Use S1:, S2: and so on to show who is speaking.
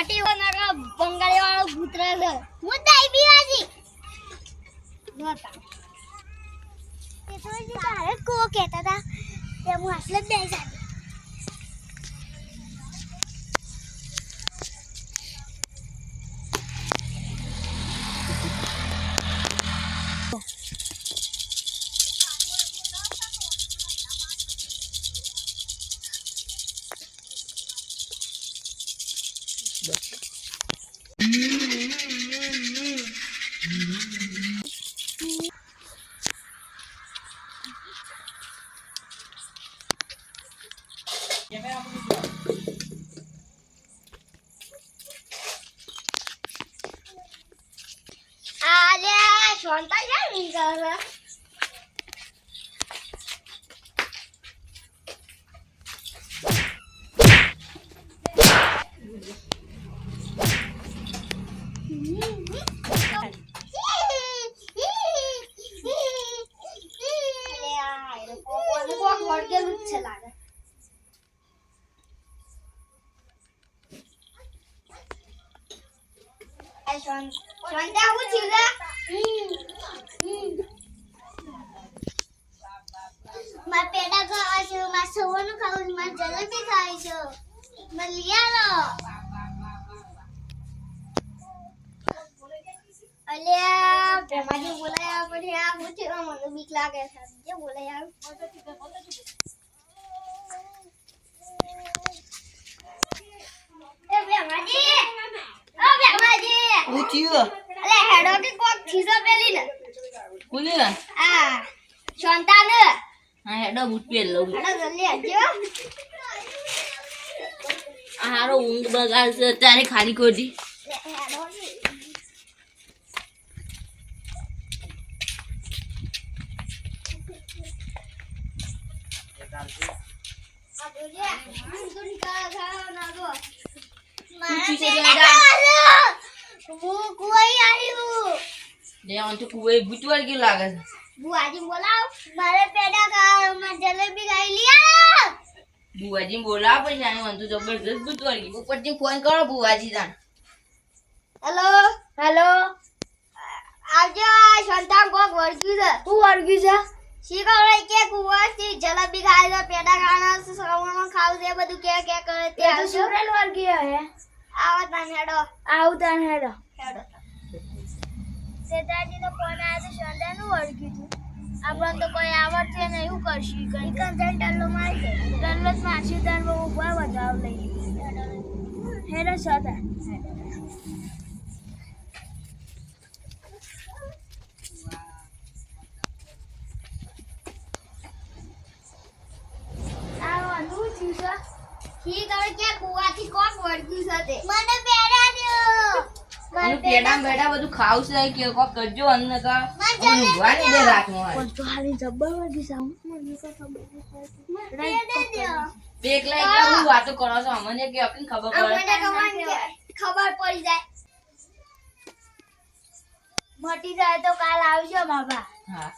S1: પટી વાળો કૂતરા છે હું દઈ બીવાજી નોતા તે કો કહેતા હતા. તે હું આટલે જ દઈ જાતી આલે શાંતા કેમ નહીં કરે છે શાંતા હું થયું લે માર પેડા ખાવા છે માર સવાનું ખાવું છે માર જલેબી ખાવી છે મને લઈ આલો અલ્યા પ્રેમાજી બોલાયા પછી આ હું થયું મને બીક લાગે છે જે બોલાયા એ પ્રેમાજી ઓ પ્રેમાજી
S2: હું થયું
S1: અલે હેડો કે કોક ખીસો પેલી ને
S2: કોને
S1: આ શાંતા ને
S2: હા હેડો બૂટ પહેર લઉં.
S1: હેડો જલ્દી આવજો
S2: આ હારો ઊંઘ બગાડશે અત્યારે ખાલી ખોટી.
S1: લે, હેડો આ જોજે, ઊંધું ખાવા ખાવા નાખો. મારા
S2: ઊંચી છે
S1: પેટમાં
S2: જરા.
S1: આલો. હું કોઈ આવ્યું
S2: લે આમ તો કુવે બૂટ કે લાગે છે.
S1: બુઆજી બોલાવ મારે પેડા કા મારે જલેબી ખાઈ લિયા બુઆજી
S2: બુવાજી બોલાવ પછી આને વાંધો જબરદસ્ત બૂટ વળગી ઉપરથી ફોન કરો બુઆજી તાણ.
S1: Hello hello. આવજો સંતાન કોક વળગ્યું છે. તું વળગ્યું છે? શીખવડે કે કુવાથી જલેબી ખાય લો પેડા ખાના સવારમાં ખાવ ખાવું છે બધું કે કે કરે તે તો સુરેલ વળગ્યો હે આવો તાન હેડો. આવ તાન હેડો. હેડો. સેતાજી નો ફોન આવ્યો તો શાંતાનું વળગ્યું હતું. આપણને તો કોઈ આવડશે ને એવું કરશું? કઈ કંજન ડલ્લો મારી દે ડલ્લો જ મારશું તાર બહુ ઊભા વધાવ લઈ થયું છે? ઠીક હવે ક્યાં કુવાથી કોક વળગ્યું છે મને
S2: અને પેડા બેડા બધું ખાવું છે કે કોક કરજો અન્ન કા ઊંઘવા નહીં દે રાતમાં
S1: તો હાલી જબ્બર વળગી સામ મને તો ખબર પેડા દ્યો
S2: એકલા એકલા હું. વાતો કરો છો? અમને કે ખબર પડે.
S1: ખબર પડી જાય. મટી જાય તો કાલ આવજો બાબા.
S2: હા.